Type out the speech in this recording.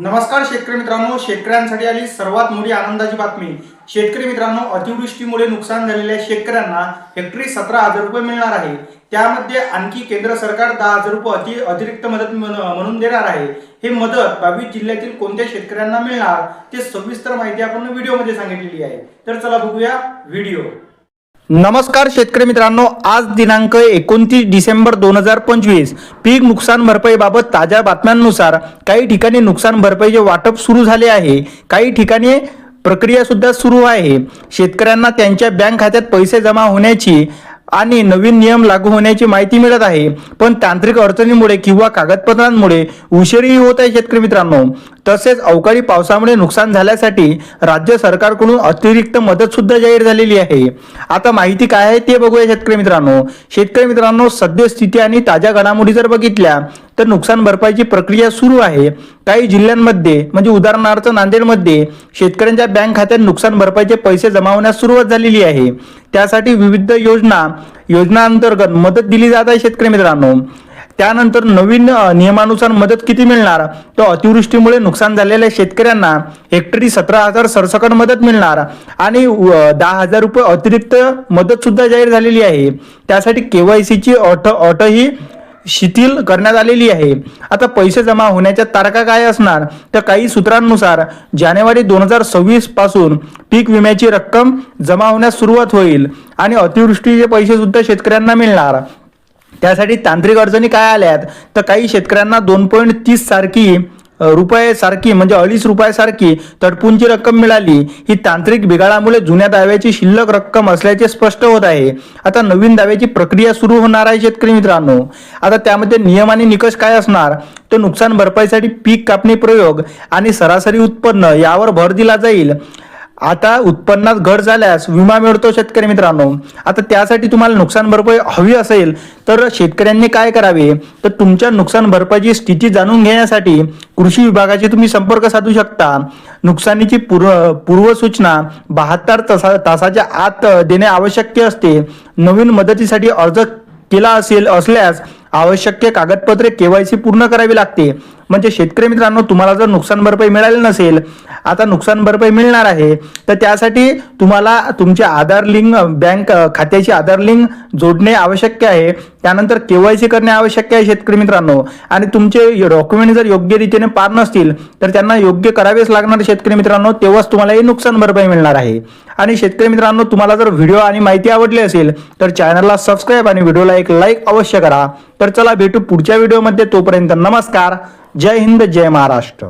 नमस्कार शेतकरी मित्रांनो शेतकऱ्यांसाठी आली सर्वात मोठी आनंदाची बातमी. शेतकरी मित्रांनो अतिवृष्टीमुळे नुकसान झालेल्या शेतकऱ्यांना हेक्टरी सतरा हजार रुपये मिळणार आहे. त्यामध्ये आणखी केंद्र सरकार दहा हजार रुपये अति अतिरिक्त मदत म्हणून देणार आहे. हे मदत बावीस जिल्ह्यातील कोणत्या शेतकऱ्यांना मिळणार ते सविस्तर माहिती आपण व्हिडिओमध्ये सांगितलेली आहे. तर चला बघूया व्हिडिओ. नमस्कार शेतकरी मित्रांनो आज दिनांक एकोणतीस डिसेंबर दोन हजार पंचवीस. पीक नुकसान भरपाईबाबत ताज्या बातम्यांनुसार काही ठिकाणी नुकसान भरपाईचे वाटप सुरू झाले आहे. काही ठिकाणी प्रक्रिया सुद्धा सुरू आहे. शेतकऱ्यांना त्यांच्या बँक खात्यात पैसे जमा होण्याची आणि नवीन नियम लागू होण्याची माहिती मिळत आहे. पण तांत्रिक अडचणीमुळे किंवा कागदपत्रांमुळे उशीरही होत आहे शेतकरी मित्रांनो. तसेच अवकाळी पावसामुळे नुकसान झाल्यासाठी राज्य सरकारकडून अतिरिक्त मदत सुद्धा जाहीर झालेली आहे. आता माहिती काय आहे ते बघूया शेतकरी मित्रांनो. शेतकरी मित्रांनो सद्यस्थिती आणि ताज्या घडामोडी जर बघितल्या तर नुकसान भरपाईची प्रक्रिया सुरू आहे. काही जिल्ह्यांमध्ये म्हणजे उदाहरणार्थ नांदेडमध्ये शेतकऱ्यांच्या बँक खात्यात नुकसान भरपाईचे पैसे जमावण्यास सुरुवात झालेली आहे. त्यासाठी विविध योजना योजनांतर्गत मदत दिली जात आहे शेतकरी मित्रांनो. त्यानंतर नवीन नियमानुसार मदत किती मिळणार? तर अतिवृष्टीमुळे नुकसान झालेल्या शेतकऱ्यांना हेक्टरी सतरा हजार सरसकट मदत मिळणार. आणि दहा हजार रुपये अतिरिक्त मदत सुद्धा जाहीर झालेली आहे. त्यासाठी केवायसीची अट अटही शिथिल करण्यात आलेली आहे. आता पैसे जमा होण्याच्या तारखा काय असणार? तर काही सूत्रांनुसार जानेवारी दोन हजार सव्वीसपासून पीक विम्याची रक्कम जमा होण्यास सुरुवात होईल आणि अतिवृष्टीचे पैसे सुद्धा शेतकऱ्यांना मिळणार. त्यासाठी तांत्रिक अडचणी काय आल्यात? तर काही शेतकऱ्यांना दोन पॉईंट तीस सारखी रुपये सारखी म्हणजे अडीच रुपयासारखी तडपूंची रक्कम मिळाली. ही तांत्रिक बिघाडामुळे जुन्या दाव्याची शिल्लक रक्कम असल्याचे स्पष्ट होत आहे. आता नवीन दाव्याची प्रक्रिया सुरू होणार आहे शेतकरी मित्रांनो. आता त्यामध्ये नियम आणि निकष काय असणार? तर नुकसान भरपाईसाठी पीक कापणी प्रयोग आणि सरासरी उत्पन्न यावर भर दिला जाईल. आता उत्पन्नात घट झाल्यास विमा मिळतो शेतकरी मित्रांनो. आता त्यासाठी तुम्हाला नुकसान भरपाई हवी असेल तर शेतकऱ्यांनी काय करावे? तर तुमच्या नुकसान भरपाईची स्थिती जाणून घेण्यासाठी कृषी विभागाशी तुम्ही संपर्क साधू शकता. नुकसानीची पूर्व पूर्वसूचना बहात्तर तासा तासाच्या आत देणे आवश्यक असते. नवीन मदतीसाठी अर्ज केला असेल असल्यास आवश्यक कागदपत्रे केवायसी पूर्ण करावी लागते. म्हणजे शेतकरी मित्रांनो तुम्हाला जर नुकसान भरपाई मिळाली नसेल आता नुकसान भरपाई मिळणार आहे तर त्यासाठी तुम्हाला तुमचे आधार लिंक बँक खात्याची आधार लिंक जोडणे आवश्यक आहे. त्यानंतर केवायसी करणे आवश्यक आहे शेतकरी मित्रांनो. आणि तुमचे डॉक्युमेंट जर योग्य रीतीने पार नसतील तर त्यांना योग्य करावेच लागणार शेतकरी मित्रांनो. तेव्हाच तुम्हाला ही नुकसान भरपाई मिळणार आहे. आणि शेतकरी मित्रांनो तुम्हाला जर व्हिडिओ आणि माहिती आवडली असेल तर चॅनलला सबस्क्राईब आणि व्हिडिओला एक लाईक अवश्य करा. तर चला भेटू पुढच्या व्हिडिओमध्ये तोपर्यंत नमस्कार. जय हिंद जय महाराष्ट्र.